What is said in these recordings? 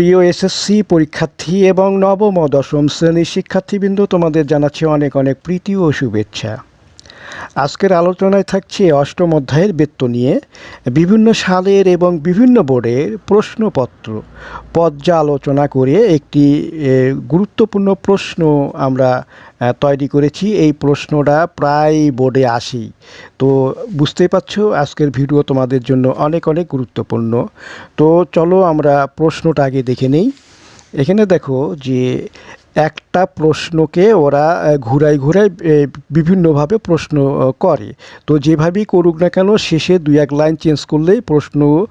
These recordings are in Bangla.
প্রিয় এসএসসি পরীক্ষার্থী এবং নবম ও দশম শ্রেণির শিক্ষার্থীবৃন্দ, তোমাদের জানাচ্ছে অনেক অনেক প্রীতি ও শুভেচ্ছা। আজকের আলোচনায় থাকছে অষ্টম অধ্যায়ের বৃত্ত নিয়ে। বিভিন্ন সালের এবং বিভিন্ন বোর্ডের প্রশ্নপত্র। পর্যালোচনা করে একটি গুরুত্বপূর্ণ প্রশ্ন আমরা তৈরি করেছি। এই প্রশ্নটা প্রায় বোর্ডে আসি তো বুঝতেই পারছ, আজকের ভিডিও তোমাদের জন্য অনেক অনেক গুরুত্বপূর্ণ। তো চলো আমরা প্রশ্নটা আগে দেখে নেই। এখানে দেখো যে একটা প্রশ্নকে ওরা ঘুরাই ঘুরাই বিভিন্নভাবে প্রশ্ন করে। তো যেভাবেই করুক না কেন, শেষে দুই এক লাইন চেঞ্জ করলেই প্রশ্ন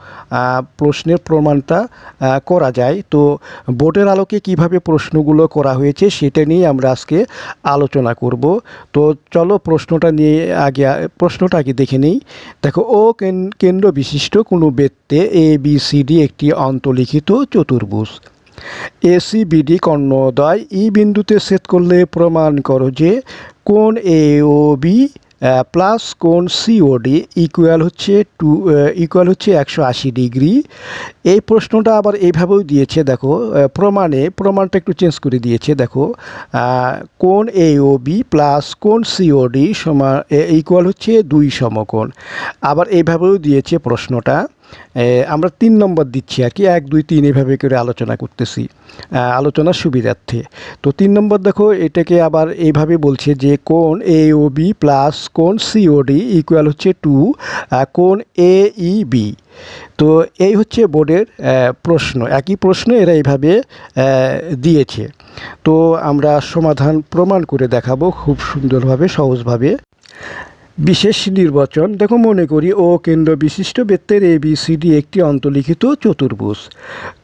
প্রশ্নের প্রমাণটা করা যায়। তো বোর্ডের আলোকে কীভাবে প্রশ্নগুলো করা হয়েছে সেটা নিয়ে আমরা আজকে আলোচনা করব। তো চলো প্রশ্নটা নিয়ে আগে প্রশ্নটা আগে দেখে নিই। দেখো, ও কেন- কেন্দ্র বিশিষ্ট কোনো বেত্তে এ বি সি ডি একটি অন্তলিখিত চতুর্ভুজ। এসিবিডি কর্ণদয় ই বিন্দুতে সেট করলে প্রমাণ করো যে কোন এ ও বি প্লাস কোন সিওডি ইকুয়াল হচ্ছে টু ইকুয়াল হচ্ছে একশো আশি ডিগ্রি। এই প্রশ্নটা আবার এইভাবেও দিয়েছে, দেখো প্রমাণে, প্রমাণটা একটু চেঞ্জ করে দিয়েছে, দেখো কোন এ ও বি প্লাস কোন সিওডি সমান ইকুয়াল হচ্ছে দুই সমকোণ। আবার এইভাবেও দিয়েছে প্রশ্নটা। আমরা তিন নম্বর দিচ্ছি আর কি, এক, দুই, তিন এভাবে করে আলোচনা করতেছি আলোচনার সুবিধার্থে। তো তিন নম্বর দেখো, এটাকে আবার এইভাবে বলছে যে কোন এ ও বি প্লাস কোন সিওডি ইকুয়াল হচ্ছে টু কোন এ ই বি তো এই হচ্ছে বোর্ডের প্রশ্ন, একই প্রশ্ন এরা এইভাবে দিয়েছে। তো আমরা সমাধান প্রমাণ করে দেখাবো খুব সুন্দরভাবে, সহজভাবে। বিশেষ নির্বাচন দেখো মনে করি ও কেন্দ্র বিশিষ্ট বৃত্তের এ বি সি ডি একটি অন্তলিখিত চতুর্ভুজ।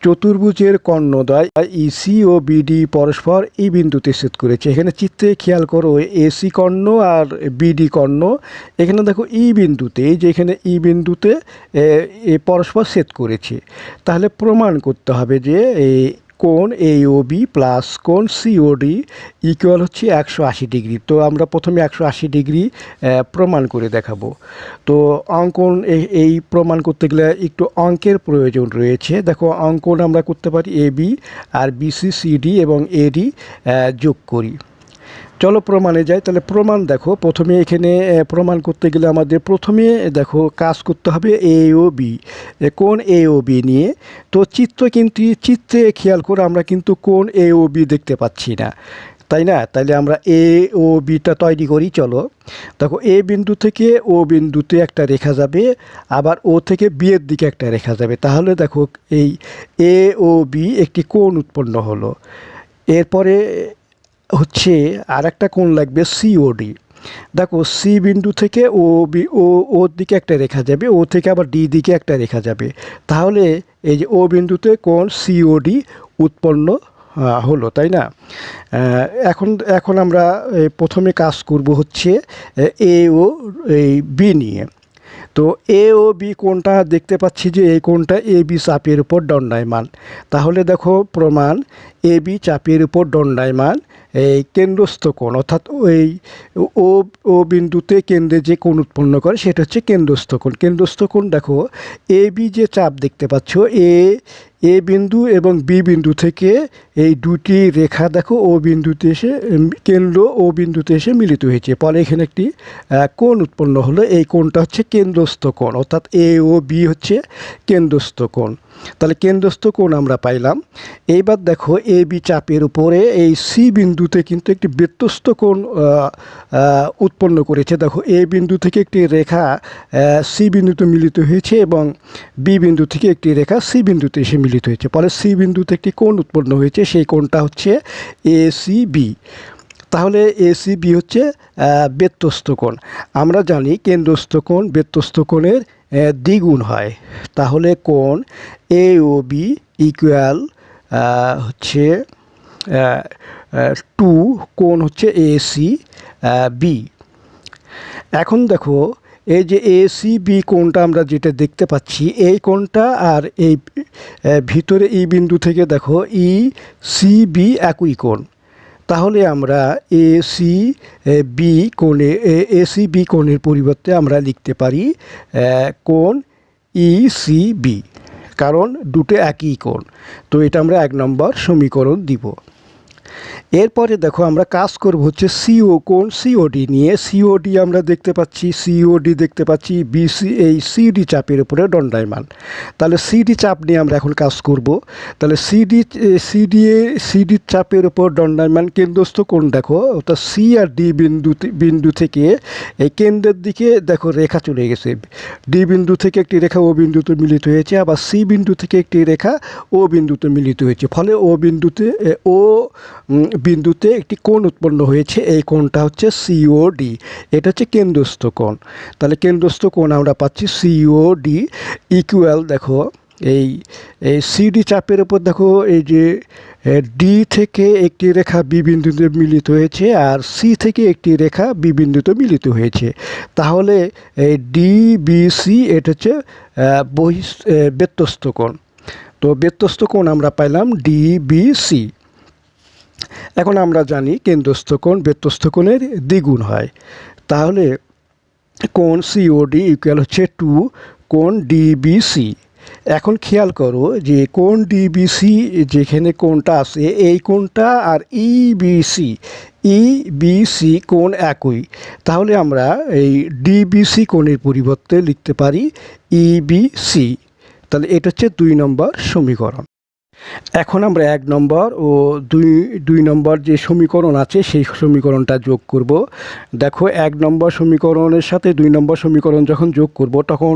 চতুর্ভুজের কর্ণদ্বয় ইসি ও বিডি পরস্পর এই বিন্দুতে সেট করেছে। এখানে চিত্রে খেয়াল করো এসি কর্ণ আর বিডি কর্ণ। এখানে দেখো ই বিন্দুতে এই যে এখানে ই বিন্দুতে এ, পরস্পর সেট করেছে। তাহলে প্রমাণ করতে হবে যে ও বি প্লাস কোন সিওডি ইকুয়াল হচ্ছে একশো আশি ডিগ্রি। তো আমরা প্রথমে একশো আশি ডিগ্রি প্রমাণ করে দেখাবো। তো অঙ্কন এই- প্রমাণ করতে গেলে একটু অঙ্কের প্রয়োজন রয়েছে। দেখো, অঙ্কন আমরা করতে পারি এবি আর বিসি সিডি এবং এডি যোগ করি। চলো প্রমাণে যাই, তাহলে প্রমাণ দেখো। প্রথমে এখানে প্রমাণ করতে গেলে আমাদের প্রথমে দেখো, কাজ করতে হবে এ ও বি কোন এ ও বি নিয়ে? তো চিত্র কিন্তু, চিত্রে খেয়াল করে আমরা কিন্তু কোন এ ও বি দেখতে পাচ্ছি না। তাই না? তাইলে আমরা এ ও বিটা তৈরি করি, চলো। দেখো এ বিন্দু থেকে ও বিন্দুতে একটা রেখা যাবে, আবার ও থেকে বি এর দিকে একটা রেখা যাবে। তাহলে দেখো, এই এ ও বি একটি কোণ উৎপন্ন হলো। এরপরে হচ্ছে আর একটা কোণ লাগবে সিওডি দেখো সি বিন্দু থেকে ও বি ও ওর দিকে একটা রেখা যাবে ও থেকে আবার ডি দিকে একটা রেখা যাবে। তাহলে এই যে ও বিন্দুতে কোণ সিওডি উৎপন্ন হলো, তাই না? এখন এখন আমরা প্রথমে কাজ করব হচ্ছে, এ ও এই বি নিয়ে। তো এ ও বি কোনটা দেখতে পাচ্ছি যে এই কোনটা এ বি চাপের উপর দণ্ডায়মান। তাহলে দেখো প্রমাণ এ বি চাপের উপর দণ্ডায়মান এই কেন্দ্রস্থ কোণ, অর্থাৎ ওই ও ও বিন্দুতে কেন্দ্রে যে কোণ উৎপন্ন করে সেটা হচ্ছে কেন্দ্রস্থ কোণ। কেন্দ্রস্থ কোণ দেখো, এ, বি যে চাপ দেখতে পাচ্ছ, এ এ বিন্দু এবং বি বিন্দু থেকে এই দুটি রেখা দেখো, ও বিন্দুতে এসে কেন্দ্র ও বিন্দুতে এসে মিলিত হয়েছে। ফলে এখানে একটি কোণ উৎপন্ন হলো। এই কোণটা হচ্ছে কেন্দ্রস্থ কোণ, অর্থাৎ এ ও বি হচ্ছে কেন্দ্রস্থ কোণ। তাহলে কেন্দ্রস্থ কোণ আমরা পাইলাম। এইবার দেখো এ বি চাপের উপরে এই সি বিন্দুতে কিন্তু একটি বৃত্তস্থ কোণ উৎপন্ন করেছে। দেখো এ বিন্দু থেকে একটি রেখা সি বিন্দুতে মিলিত হয়েছে এবং বি বিন্দু থেকে একটি রেখা সি বিন্দুতে এসে মিলিত হয়েছে। ফলে সি বিন্দুতে একটি কোণ উৎপন্ন হয়েছে, সেই কোণটা হচ্ছে এ সি বি। তাহলে এসিবি হচ্ছে বেত্তস্থ কোণ। আমরা জানি কেন্দ্রস্থ কোণ, বেত্তস্থ কোণের দ্বিগুণ হয়। তাহলে কোণ এ ও বি ইকুয়াল হচ্ছে টু কোণ হচ্ছে এ সি বি এখন দেখো, এই যে এ সি বি কোণটা আমরা যেটা দেখতে পাচ্ছি, এই কোণটা আর এই ভিতরে ই বিন্দু থেকে দেখো ই সি বি একই কোণ। তাহলে আমরা এ সি বি কোণে, এ সি বি কোণের পরিবর্তে আমরা লিখতে পারি কোণ ই সি বি কারণ দুটো একই কোণ। তো এটা আমরা এক নম্বর সমীকরণ দিব। এরপরে দেখো আমরা কাজ করব হচ্ছে সিও কোণ সিওডি নিয়ে। সিওডি আমরা দেখতে পাচ্ছি সিওডি দেখতে পাচ্ছি বিসি এই সিডি চাপের উপরে দণ্ডায়মান। তাহলে সিডি চাপ নিয়ে আমরা এখন কাজ করব। তাহলে সিডি সিডি সিডি চাপের উপর দণ্ডায়মান কেন্দ্রস্থ কোণ দেখো, অর্থাৎ সি আর ডি বিন্দু বিন্দু থেকে এই কেন্দ্রের দিকে দেখো রেখা চলে গেছে। ডি বিন্দু থেকে একটি রেখা ও বিন্দুতে মিলিত হয়েছে, আবার সি বিন্দু থেকে একটি রেখা ও বিন্দুতে মিলিত হয়েছে। ফলে ও বিন্দুতে ও বিন্দুতে একটি কোণ উৎপন্ন হয়েছে, এই কোণটা হচ্ছে সিওডি এটা হচ্ছে কেন্দ্রস্থ কোণ। তাহলে কেন্দ্রস্থ কোণ আমরা পাচ্ছি সিওডি ইকুয়াল দেখো, এই এই সিডি চাপের উপর দেখো, এই যে ডি থেকে একটি রেখা বি বিন্দুতে মিলিত হয়েছে আর সি থেকে একটি রেখা বি বিন্দুতে মিলিত হয়েছে। তাহলে এই ডি বি সি এটা হচ্ছে বহিঃ ব্যত্যস্ত কোণ। তো ব্যত্যস্ত কোণ আমরা পাইলাম ডি বি সি এখন আমরা জানি কেন্দ্রস্থ ব্যত্যস্ত কোণের দ্বিগুণ হয়। তাহলে কোণ সিওডি ইকুয়াল হচ্ছে টু কোণ ডিবিসি এখন খেয়াল করো যে কোণ ডিবিসি যেখানে কোনটা আছে, এই কোনটা আর ইবিসি ইবিসি কোণ একই। তাহলে আমরা এই ডিবিসি কোণের পরিবর্তে লিখতে পারি ইবিসি তাহলে এটা হচ্ছে দুই নম্বর সমীকরণ। এখন আমরা এক নম্বর ও দুই দুই নম্বর যে সমীকরণ আছে, সেই সমীকরণটা যোগ করব। দেখো, এক নম্বর সমীকরণের সাথে দুই নম্বর সমীকরণ যখন যোগ করব, তখন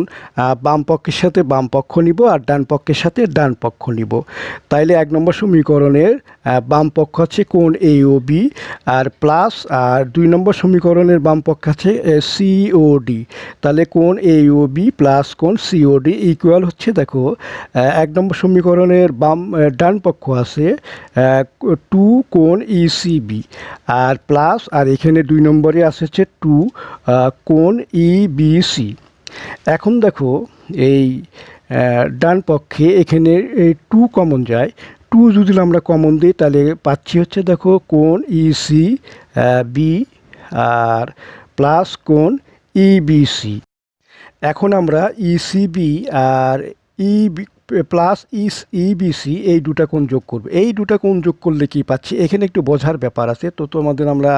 বাম পক্ষের সাথে বাম পক্ষ নিব আর ডান পক্ষের সাথে ডান পক্ষ নিব। তাইলে এক নম্বর সমীকরণের বাম পক্ষ আছে কোণ এ ও বি আর প্লাস, আর দুই নম্বর সমীকরণের বাম পক্ষ আছে সি ও সিওডি তাহলে কোণ এ ও বি প্লাস কোন কোণ সিওডি ইকুয়াল হচ্ছে, দেখো এক নম্বর সমীকরণের বাম ডান পক্ষ আছে টু কোন ইসিবি আর প্লাস, আর এখানে দুই নম্বরে আছে হচ্ছে টু কোণ ইবিসি এখন দেখো, এই ডান পক্ষে এখানে, এই টু কমন যায়। টু যদি আমরা কমন দিই, তাহলে পাচ্ছি হচ্ছে দেখো কোন ইসি বি আর প্লাস কোণ ইবিসি এখন আমরা ইসিবি আর ইবি প্লাস ইস ইবিসি এই দুটা কোণ যোগ করব। এই দুটা কোণ যোগ করলে কি পাচ্ছি? এখানে একটু বোঝার ব্যাপার আছে, তো তোমাদের আমরা,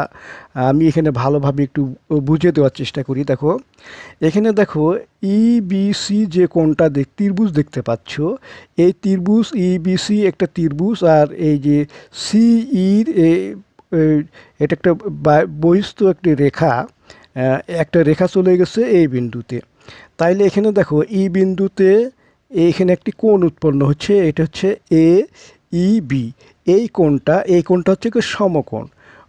আমি এখানে ভালোভাবে একটু বুঝে দেওয়ার চেষ্টা করি। দেখো, এখানে দেখো ইবিসি যে কোণটা দেখ, ত্রিভুজ দেখতে পাচ্ছ, এই ত্রিভুজ ইবিসি একটা ত্রিভুজ, আর এই যে সিইর এটা একটা বহিস্থ একটি রেখা একটা রেখা চলে গেছে এই বিন্দুতে। তাইলে এখানে দেখো এই বিন্দুতে এইখানে একটি কোণ উৎপন্ন হচ্ছে, এটা হচ্ছে এ ই বি এই কোণটা এই কোণটা হচ্ছে কি সমকোণ।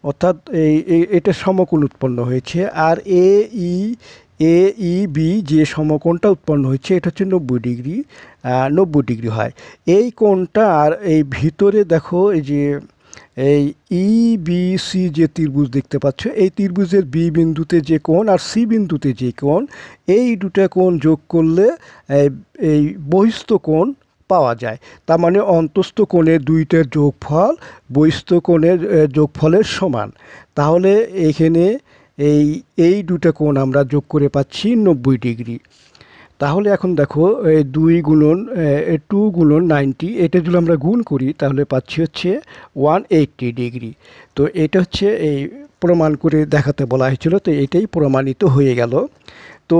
অর্থাৎ এই এটা সমকোণ উৎপন্ন হয়েছে, আর এ ই এ ই বি যে সমকোণটা উৎপন্ন হয়েছে, এটা হচ্ছে নব্বই ডিগ্রি নব্বই ডিগ্রি হয়। এই কোণটা আর এই ভিতরে দেখো, এই যে এই ইবিসি যে ত্রিভুজ দেখতে পাচ্ছ, এই ত্রিভুজের বি বিন্দুতে যে কোণ আর সি বিন্দুতে যে কোণ, এই দুটা কোণ যোগ করলে, এই- বহিস্থ কোণ পাওয়া যায়। তার মানে অন্তস্থ কোণের দুইটার যোগফল বহিস্থ কোণের যোগফলের সমান। তাহলে এখানে এই এই দুটা কোণ আমরা যোগ করে পাচ্ছি নব্বই ডিগ্রি। তাহলে এখন দেখো এই দুই গুণন টু গুণন নাইনটি, এটা যদি আমরা গুণ করি, তাহলে পাচ্ছি হচ্ছে ওয়ান এইটটি ডিগ্রি। তো এটা হচ্ছে এই প্রমাণ করে দেখাতে বলা হয়েছিল, তো এটাই প্রমাণিত হয়ে গেল। তো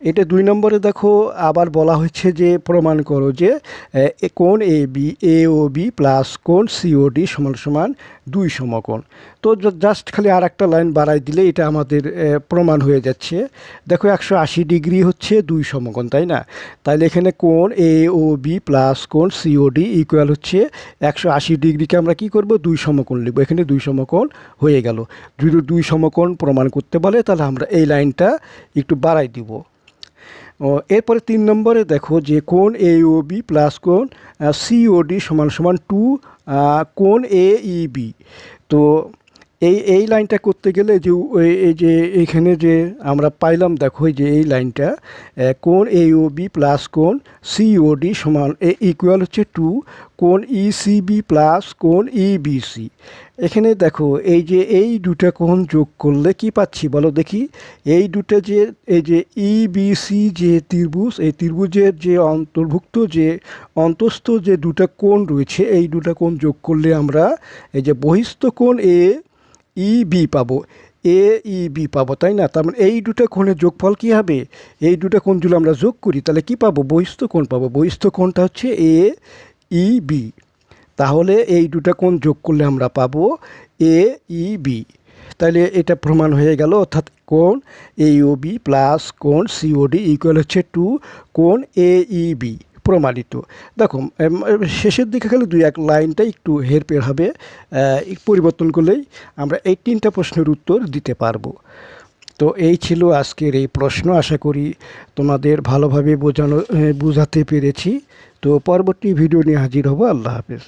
এটা দুই নম্বরে দেখো আবার বলা হচ্ছে যে প্রমাণ করো যে A, A B A O B plus কোণ সিওডি সমান সমান দুই সমকোণ। তো জাস্ট খালি আর একটা লাইন বাড়াই দিলে এটা আমাদের প্রমাণ হয়ে যাচ্ছে। দেখো একশো আশি ডিগ্রি হচ্ছে দুই সমকোণ তাই না? তাইলে এখানে কোন এ ও বি প্লাস কোণ সিওডি ইকুয়াল হচ্ছে একশো আশি ডিগ্রিকে আমরা কি করব? দুই সমকোণ লিখব এখানে দুই সমকোণ হয়ে গেল। যদি দুই সমকোণ প্রমাণ করতে বলে তাহলে আমরা এই লাইনটা একটু বাড়াই দিব। এরপরে তিন নম্বরে দেখো যে কোন এ ও বি প্লাস কোন সিওডি সমান সমান টু কোন এ ই বি তো এই এই লাইনটা করতে গেলে যে এই যে এখানে যে আমরা পাইলাম, দেখো যে এই লাইনটা কোন বি প্লাস কোণ সিওডি সমান, এ ইকুয়াল হচ্ছে টু কোন ইসিবি প্লাস কোণ ইবিসি এখানে দেখো এই যে এই দুটা কোণ যোগ করলে কি পাচ্ছি বলো দেখি। এই দুটো যে, এই যে ইবিসি যে ত্রিভুজ, এই ত্রিভুজের যে অন্তর্ভুক্ত যে অন্তস্থ যে দুটা কোণ রয়েছে, এই দুটা কোণ যোগ করলে আমরা, এই যে বহিস্থ কোণ এ ই, বি পাবো। এ, ই, বি পাবো, তাই না? তার মানে এই দুটো কোণের যোগফল কী হবে? এই দুটো কোণ যদি আমরা যোগ করি, তাহলে কি পাবো? বহিস্থ কোণ পাবো। বহিস্থ কোণটা হচ্ছে এ, ই, বি। তাহলে এই দুটো কোণ যোগ করলে আমরা পাবো এ, ই, বি। তাহলে এটা প্রমাণ হয়ে গেল, অর্থাৎ কোণ ও বি প্লাস কোণ সিওডি ইকুয়াল হচ্ছে টু কোণ এ, ই, বি। প্রমাণিত। দেখো শেষের দিকে খালি দুই এক লাইনটা একটু হেরপের হবে পরিবর্তন করলেই আমরা এই তিনটা প্রশ্নের উত্তর দিতে পারব। তো এই ছিল আজকের এই প্রশ্ন, আশা করি তোমাদের ভালোভাবে বোঝানো বোঝাতে পেরেছি। তো পরবর্তী ভিডিও নিয়ে হাজির হব। আল্লাহ হাফেজ।